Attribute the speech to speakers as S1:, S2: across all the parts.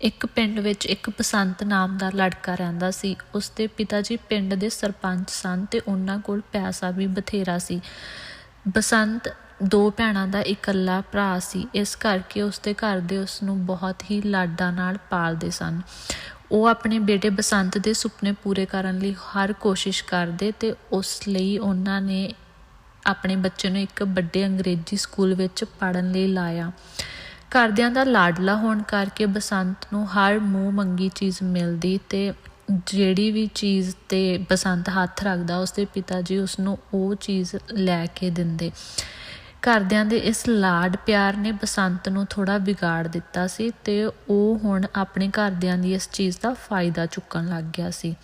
S1: ਇੱਕ ਪਿੰਡ ਵਿੱਚ ਇੱਕ ਬਸੰਤ ਨਾਮ ਦਾ ਲੜਕਾ ਰਹਿੰਦਾ ਸੀ। ਉਸ ਦੇ ਪਿਤਾ ਜੀ ਪਿੰਡ ਦੇ ਸਰਪੰਚ ਸਨ ਤੇ ਉਹਨਾਂ ਕੋਲ ਪੈਸਾ ਵੀ ਬਥੇਰਾ ਸੀ। ਬਸੰਤ ਦੋ ਭੈਣਾਂ ਦਾ ਇਕੱਲਾ ਭਰਾ ਸੀ। ਇਸ ਕਰਕੇ ਉਸ ਦੇ ਘਰ ਦੇ ਉਸ ਨੂੰ ਬਹੁਤ ਹੀ ਲਾਡਾਂ ਨਾਲ ਪਾਲਦੇ ਸਨ। ਉਹ ਆਪਣੇ ਬੇਟੇ ਬਸੰਤ ਦੇ ਸੁਪਨੇ ਪੂਰੇ ਕਰਨ ਲਈ ਹਰ ਕੋਸ਼ਿਸ਼ ਕਰਦੇ ਤੇ ਉਸ ਲਈ ਉਹਨਾਂ ਨੇ ਆਪਣੇ ਬੱਚੇ ਨੂੰ ਇੱਕ ਵੱਡੇ ਅੰਗਰੇਜ਼ੀ ਸਕੂਲ ਵਿੱਚ ਪੜ੍ਹਨ ਲਈ ਲਾਇਆ। ਘਰਦਿਆਂ ਦਾ ਲਾਡਲਾ ਹੋਣ ਕਰਕੇ ਬਸੰਤ ਨੂੰ ਹਰ ਮੂੰਹ ਮੰਗੀ ਚੀਜ਼ ਮਿਲਦੀ ਤੇ ਜਿਹੜੀ ਵੀ ਚੀਜ਼ ਤੇ ਬਸੰਤ ਹੱਥ ਰੱਖਦਾ, ਉਸਦੇ ਪਿਤਾ ਜੀ ਉਸ ਨੂੰ ਉਹ ਚੀਜ਼ ਲੈ ਕੇ ਦਿੰਦੇ। ਘਰਦਿਆਂ ਦੇ ਇਸ ਲਾਡ ਪਿਆਰ ਨੇ ਬਸੰਤ ਨੂੰ ਥੋੜਾ ਵਿਗਾੜ ਦਿੱਤਾ ਸੀ ਤੇ ਉਹ ਹੁਣ ਆਪਣੇ ਘਰਦਿਆਂ ਦੀ ਇਸ ਚੀਜ਼ ਦਾ ਫਾਇਦਾ ਚੁੱਕਣ ਲੱਗ ਗਿਆ ਸੀ।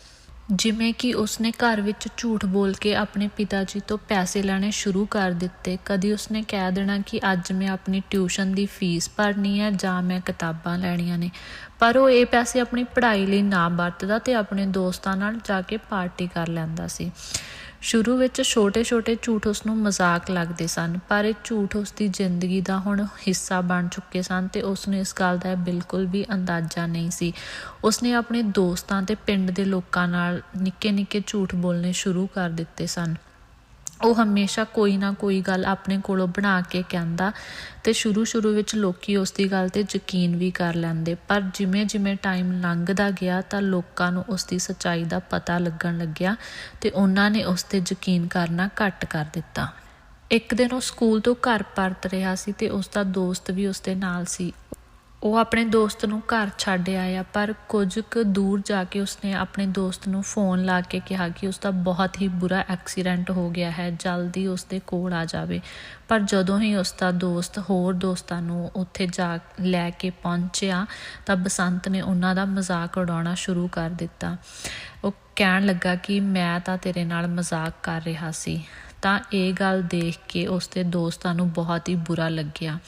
S1: ਜਿਵੇਂ ਕਿ ਉਸਨੇ ਘਰ ਵਿੱਚ ਝੂਠ ਬੋਲ ਕੇ ਆਪਣੇ ਪਿਤਾ ਜੀ ਤੋਂ ਪੈਸੇ ਲੈਣੇ ਸ਼ੁਰੂ ਕਰ ਦਿੱਤੇ। ਕਦੀ ਉਸਨੇ ਕਹਿ ਦੇਣਾ ਕਿ ਅੱਜ ਮੈਂ ਆਪਣੀ ਟਿਊਸ਼ਨ ਦੀ ਫੀਸ ਭਰਨੀ ਹੈ ਜਾਂ ਮੈਂ ਕਿਤਾਬਾਂ ਲੈਣੀਆਂ ਨੇ। ਪਰ ਉਹ ਇਹ ਪੈਸੇ ਆਪਣੀ ਪੜ੍ਹਾਈ ਲਈ ਨਾ ਵਰਤਦਾ ਤੇ ਆਪਣੇ ਦੋਸਤਾਂ ਨਾਲ ਜਾ ਕੇ ਪਾਰਟੀ ਕਰ ਲੈਂਦਾ ਸੀ। ਸ਼ੁਰੂ ਵਿੱਚ ਛੋਟੇ-ਛੋਟੇ ਝੂਠ ਉਸ ਨੂੰ ਮਜ਼ਾਕ ਲੱਗਦੇ ਸਨ, ਪਰ ਇਹ ਝੂਠ ਉਸ ਦੀ ਜ਼ਿੰਦਗੀ ਦਾ ਹੁਣ ਹਿੱਸਾ ਬਣ ਚੁੱਕੇ ਸਨ ਤੇ ਉਸ ਨੂੰ ਇਸ ਗੱਲ ਦਾ ਬਿਲਕੁਲ ਵੀ ਅੰਦਾਜ਼ਾ ਨਹੀਂ ਸੀ। ਉਸ ਨੇ ਆਪਣੇ ਦੋਸਤਾਂ ਤੇ ਪਿੰਡ ਦੇ ਲੋਕਾਂ ਨਾਲ ਨਿੱਕੇ-ਨਿੱਕੇ ਝੂਠ ਬੋਲਣੇ ਸ਼ੁਰੂ ਕਰ ਦਿੱਤੇ ਸਨ। ਉਹ ਹਮੇਸ਼ਾ ਕੋਈ ਨਾ ਕੋਈ ਗੱਲ ਆਪਣੇ ਕੋਲੋਂ ਬਣਾ ਕੇ ਕਹਿੰਦਾ ਤੇ ਸ਼ੁਰੂ-ਸ਼ੁਰੂ ਵਿੱਚ ਲੋਕੀ ਉਸ ਦੀ ਗੱਲ ਤੇ ਯਕੀਨ ਵੀ ਕਰ ਲੈਂਦੇ। ਪਰ ਜਿਵੇਂ-ਜਿਵੇਂ ਟਾਈਮ ਲੰਘਦਾ ਗਿਆ ਤਾਂ ਲੋਕਾਂ ਨੂੰ ਉਸ ਦੀ ਸੱਚਾਈ ਦਾ ਪਤਾ ਲੱਗਣ ਲੱਗਿਆ ਤੇ ਉਹਨਾਂ ਨੇ ਉਸ ਤੇ ਯਕੀਨ ਕਰਨਾ ਘੱਟ ਕਰ ਦਿੱਤਾ। ਇੱਕ ਦਿਨ ਉਹ ਸਕੂਲ ਤੋਂ ਘਰ ਪਰਤ ਰਿਹਾ ਸੀ ਤੇ ਉਸ ਦਾ ਦੋਸਤ ਵੀ ਉਸ ਦੇ ਨਾਲ ਸੀ। ਉਹ ਆਪਣੇ ਦੋਸਤ ਨੂੰ ਘਰ ਛੱਡ ਆਇਆ, ਪਰ ਕੁਝ ਕੁ ਦੂਰ ਜਾ ਕੇ ਉਸਨੇ ਆਪਣੇ ਦੋਸਤ ਨੂੰ ਫੋਨ ਲਾ ਕੇ ਕਿਹਾ ਕਿ ਉਸ ਦਾ ਬਹੁਤ ਹੀ ਬੁਰਾ ਐਕਸੀਡੈਂਟ ਹੋ ਗਿਆ ਹੈ, ਜਲਦੀ ਉਸ ਦੇ ਕੋਲ ਆ ਜਾਵੇ। ਪਰ ਜਦੋਂ ਹੀ ਉਸ ਦਾ ਦੋਸਤ ਹੋਰ ਦੋਸਤਾਂ ਨੂੰ ਉੱਥੇ ਜਾ ਲੈ ਕੇ ਪਹੁੰਚਿਆ, ਤਾਂ ਬਸੰਤ ਨੇ ਉਹਨਾਂ ਦਾ ਮਜ਼ਾਕ ਉਡਾਉਣਾ ਸ਼ੁਰੂ ਕਰ ਦਿੱਤਾ। ਉਹ ਕਹਿਣ ਲੱਗਾ ਕਿ ਮੈਂ ਤਾਂ ਤੇਰੇ ਨਾਲ ਮਜ਼ਾਕ ਕਰ ਰਿਹਾ ਸੀ। ਤਾਂ ਇਹ ਗੱਲ ਦੇਖ ਕੇ ਉਸ ਦੇ ਦੋਸਤਾਂ ਨੂੰ ਬਹੁਤ ਹੀ ਬੁਰਾ ਲੱਗਿਆ।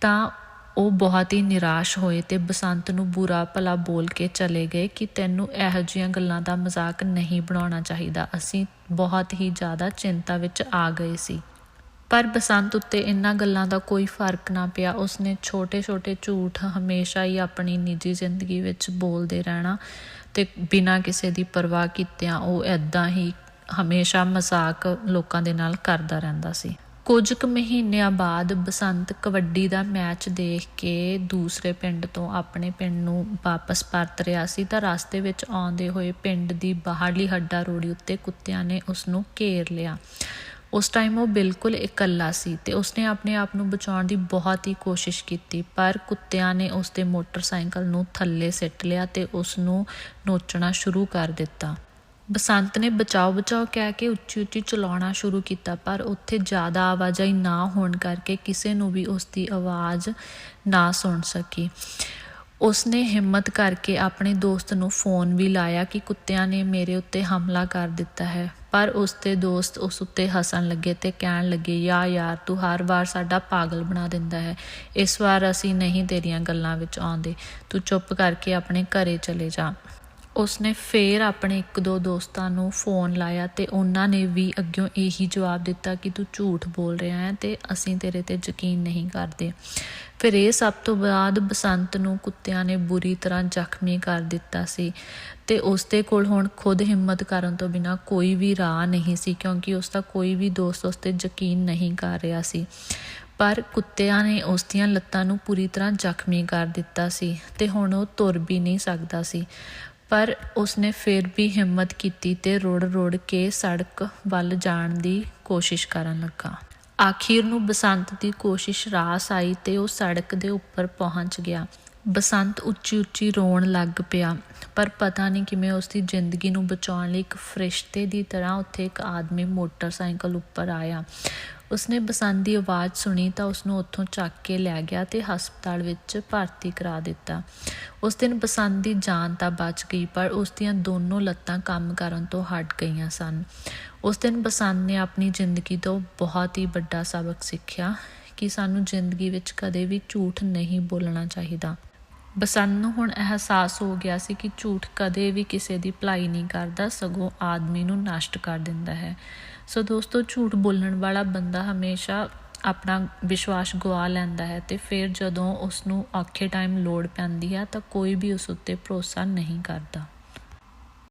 S1: ਤਾਂ ਉਹ ਬਹੁਤ ਹੀ ਨਿਰਾਸ਼ ਹੋਏ ਤੇ ਬਸੰਤ ਨੂੰ ਬੁਰਾ ਭਲਾ ਬੋਲ ਕੇ ਚਲੇ ਗਏ ਕਿ ਤੈਨੂੰ ਇਹੋ ਜਿਹੀਆਂ ਗੱਲਾਂ ਦਾ ਮਜ਼ਾਕ ਨਹੀਂ ਬਣਾਉਣਾ ਚਾਹੀਦਾ। ਅਸੀਂ ਬਹੁਤ ਹੀ ਜ਼ਿਆਦਾ ਚਿੰਤਾ ਵਿੱਚ ਆ ਗਏ ਸੀ। ਪਰ ਬਸੰਤ ਉੱਤੇ ਇਨ੍ਹਾਂ ਗੱਲਾਂ ਦਾ ਕੋਈ ਫ਼ਰਕ ਨਾ ਪਿਆ। ਉਸਨੇ ਛੋਟੇ-ਛੋਟੇ ਝੂਠ ਹਮੇਸ਼ਾ ਹੀ ਆਪਣੀ ਨਿੱਜੀ ਜ਼ਿੰਦਗੀ ਵਿੱਚ ਬੋਲਦੇ ਰਹਿਣਾ ਤੇ ਬਿਨਾਂ ਕਿਸੇ ਦੀ ਪਰਵਾਹ ਕੀਤਿਆਂ ਉਹ ਐਦਾਂ ਹੀ ਹਮੇਸ਼ਾ ਮਜ਼ਾਕ ਲੋਕਾਂ ਦੇ ਨਾਲ ਕਰਦਾ ਰਹਿੰਦਾ ਸੀ। ਕੁਝ ਕੁ ਮਹੀਨਿਆਂ ਬਾਅਦ ਬਸੰਤ ਕਬੱਡੀ ਦਾ ਮੈਚ ਦੇਖ ਕੇ ਦੂਸਰੇ ਪਿੰਡ ਤੋਂ ਆਪਣੇ ਪਿੰਡ ਨੂੰ ਵਾਪਸ ਪਰਤ ਰਿਹਾ ਸੀ ਤਾਂ ਰਸਤੇ ਵਿੱਚ ਆਉਂਦੇ ਹੋਏ ਪਿੰਡ ਦੀ ਬਾਹਰਲੀ ਹੱਡਾ ਰੋੜੀ ਉੱਤੇ ਕੁੱਤਿਆਂ ਨੇ ਉਸ ਨੂੰ ਘੇਰ ਲਿਆ। ਉਸ ਟਾਈਮ ਉਹ ਬਿਲਕੁਲ ਇਕੱਲਾ ਸੀ ਤੇ ਉਸਨੇ ਆਪਣੇ ਆਪ ਨੂੰ ਬਚਾਉਣ ਦੀ ਬਹੁਤ ਹੀ ਕੋਸ਼ਿਸ਼ ਕੀਤੀ, ਪਰ ਕੁੱਤਿਆਂ ਨੇ ਉਸ ਦੇ ਮੋਟਰਸਾਈਕਲ ਨੂੰ ਥੱਲੇ ਸਿੱਟ ਲਿਆ ਤੇ ਉਸ ਨੂੰ ਨੋਚਣਾ ਸ਼ੁਰੂ ਕਰ ਦਿੱਤਾ। ਬਸੰਤ ਨੇ ਬਚਾਓ ਬਚਾਓ ਕਹਿ ਕੇ ਉੱਚੀ ਉੱਚੀ ਚਲਾਉਣਾ ਸ਼ੁਰੂ ਕੀਤਾ, ਪਰ ਉੱਥੇ ਜ਼ਿਆਦਾ ਆਵਾਜਾਈ ਨਾ ਹੋਣ ਕਰਕੇ ਕਿਸੇ ਨੂੰ ਵੀ ਉਸ ਦੀ ਆਵਾਜ਼ ਨਾ ਸੁਣ ਸਕੀ। ਉਸਨੇ ਹਿੰਮਤ ਕਰਕੇ ਆਪਣੇ ਦੋਸਤ ਨੂੰ ਫੋਨ ਵੀ ਲਾਇਆ ਕਿ ਕੁੱਤਿਆਂ ਨੇ ਮੇਰੇ ਉੱਤੇ ਹਮਲਾ ਕਰ ਦਿੱਤਾ ਹੈ, ਪਰ ਉਸ ਦੇ ਦੋਸਤ ਉਸ ਉੱਤੇ ਹੱਸਣ ਲੱਗੇ ਤੇ ਕਹਿਣ ਲੱਗੇ, ਯਾ ਯਾਰ, ਤੂੰ ਹਰ ਵਾਰ ਸਾਡਾ ਪਾਗਲ ਬਣਾ ਦਿੰਦਾ ਹੈ, ਇਸ ਵਾਰ ਅਸੀਂ ਨਹੀਂ ਤੇਰੀਆਂ ਗੱਲਾਂ ਵਿੱਚ ਆਉਂਦੇ, ਤੂੰ ਚੁੱਪ ਕਰਕੇ ਆਪਣੇ ਘਰੇ ਚਲੇ ਜਾ। ਉਸਨੇ ਫੇਰ ਆਪਣੇ ਇੱਕ ਦੋ ਦੋਸਤਾਂ ਨੂੰ ਫੋਨ ਲਾਇਆ ਤੇ ਉਹਨਾਂ ਨੇ ਵੀ ਅੱਗਿਓਂ ਇਹੀ ਜਵਾਬ ਦਿੱਤਾ ਕਿ ਤੂੰ ਝੂਠ ਬੋਲ ਰਿਹਾ ਹੈ ਤੇ ਅਸੀਂ ਤੇਰੇ ਤੇ ਯਕੀਨ ਨਹੀਂ ਕਰਦੇ। ਫਿਰ ਇਹ ਸਭ ਤੋਂ ਬਾਅਦ ਬਸੰਤ ਨੂੰ ਕੁੱਤਿਆਂ ਨੇ ਬੁਰੀ ਤਰ੍ਹਾਂ ਜ਼ਖਮੀ ਕਰ ਦਿੱਤਾ ਸੀ ਤੇ ਉਸ ਦੇ ਕੋਲ ਹੁਣ ਖੁਦ ਹਿੰਮਤ ਕਰਨ ਤੋਂ ਬਿਨਾ ਕੋਈ ਵੀ ਰਾਹ ਨਹੀਂ ਸੀ ਕਿਉਂਕਿ ਉਸ ਦਾ ਕੋਈ ਵੀ ਦੋਸਤ ਉਸ ਤੇ ਯਕੀਨ ਨਹੀਂ ਕਰ ਰਿਹਾ ਸੀ। ਪਰ ਕੁੱਤਿਆਂ ਨੇ ਉਸ ਦੀਆਂ ਲੱਤਾਂ ਨੂੰ ਪੂਰੀ ਤਰ੍ਹਾਂ ਜ਼ਖਮੀ ਕਰ ਦਿੱਤਾ ਸੀ ਤੇ ਹੁਣ ਉਹ ਤੁਰ ਵੀ ਨਹੀਂ ਸਕਦਾ ਸੀ। ਪਰ ਉਸਨੇ ਫਿਰ ਵੀ ਹਿੰਮਤ ਕੀਤੀ ਤੇ ਰੋੜ-ਰੋੜ ਕੇ ਸੜਕ ਵੱਲ ਜਾਣ ਦੀ ਕੋਸ਼ਿਸ਼ ਕਰਨ ਲੱਗਾ। ਆਖਿਰ ਨੂੰ ਬਸੰਤ ਦੀ ਕੋਸ਼ਿਸ਼ ਰਾਸ ਆਈ ਤੇ ਉਹ ਸੜਕ ਦੇ ਉੱਪਰ ਪਹੁੰਚ ਗਿਆ। ਬਸੰਤ ਉੱਚੀ-ਉੱਚੀ ਰੋਣ ਲੱਗ ਪਿਆ, ਪਰ ਪਤਾ ਨਹੀਂ ਕਿਵੇਂ ਉਸ ਦੀ ਜ਼ਿੰਦਗੀ ਨੂੰ ਬਚਾਉਣ ਲਈ ਇੱਕ ਫਰਿਸ਼ਤੇ ਦੀ ਤਰ੍ਹਾਂ ਉੱਥੇ ਇੱਕ ਆਦਮੀ ਮੋਟਰਸਾਈਕਲ ਉੱਪਰ ਆਇਆ। ਉਸਨੇ ਬਸੰਤ ਦੀ ਆਵਾਜ਼ ਸੁਣੀ ਤਾਂ ਉਸਨੂੰ ਉੱਥੋਂ ਚੱਕ ਕੇ ਲੈ ਗਿਆ ਤੇ ਹਸਪਤਾਲ ਵਿੱਚ ਭਰਤੀ ਕਰਾ ਦਿੱਤਾ। ਉਸ ਦਿਨ ਬਸੰਤ ਦੀ ਜਾਨ ਤਾਂ ਬਚ ਗਈ, ਪਰ ਉਸ ਦੀਆਂ ਦੋਨੋਂ ਲੱਤਾਂ ਕੰਮ ਕਰਨ ਤੋਂ ਹਟ ਗਈਆਂ ਸਨ। ਉਸ ਦਿਨ ਬਸੰਤ ਨੇ ਆਪਣੀ ਜ਼ਿੰਦਗੀ ਤੋਂ ਬਹੁਤ ਹੀ ਵੱਡਾ ਸਬਕ ਸਿੱਖਿਆ ਕਿ ਸਾਨੂੰ ਜ਼ਿੰਦਗੀ ਵਿੱਚ ਕਦੇ ਵੀ ਝੂਠ ਨਹੀਂ ਬੋਲਣਾ ਚਾਹੀਦਾ। ਬਸੰਤ ਨੂੰ ਹੁਣ ਅਹਿਸਾਸ ਹੋ ਗਿਆ ਸੀ ਕਿ ਝੂਠ ਕਦੇ ਵੀ ਕਿਸੇ ਦੀ ਭਲਾਈ ਨਹੀਂ ਕਰਦਾ, ਸਗੋਂ ਆਦਮੀ ਨੂੰ ਨਸ਼ਟ ਕਰ ਦਿੰਦਾ ਹੈ। ਸੋ ਦੋਸਤੋ, ਝੂਠ ਬੋਲਣ ਵਾਲਾ ਬੰਦਾ ਹਮੇਸ਼ਾ ਆਪਣਾ ਵਿਸ਼ਵਾਸ ਗਵਾ ਲੈਂਦਾ ਹੈ ਤੇ ਫਿਰ ਜਦੋਂ ਉਸ ਨੂੰ ਔਖੇ ਟਾਈਮ ਲੋੜ ਪੈਂਦੀ ਹੈ ਤਾਂ ਕੋਈ ਵੀ ਉਸ ਉੱਤੇ ਭਰੋਸਾ ਨਹੀਂ ਕਰਦਾ।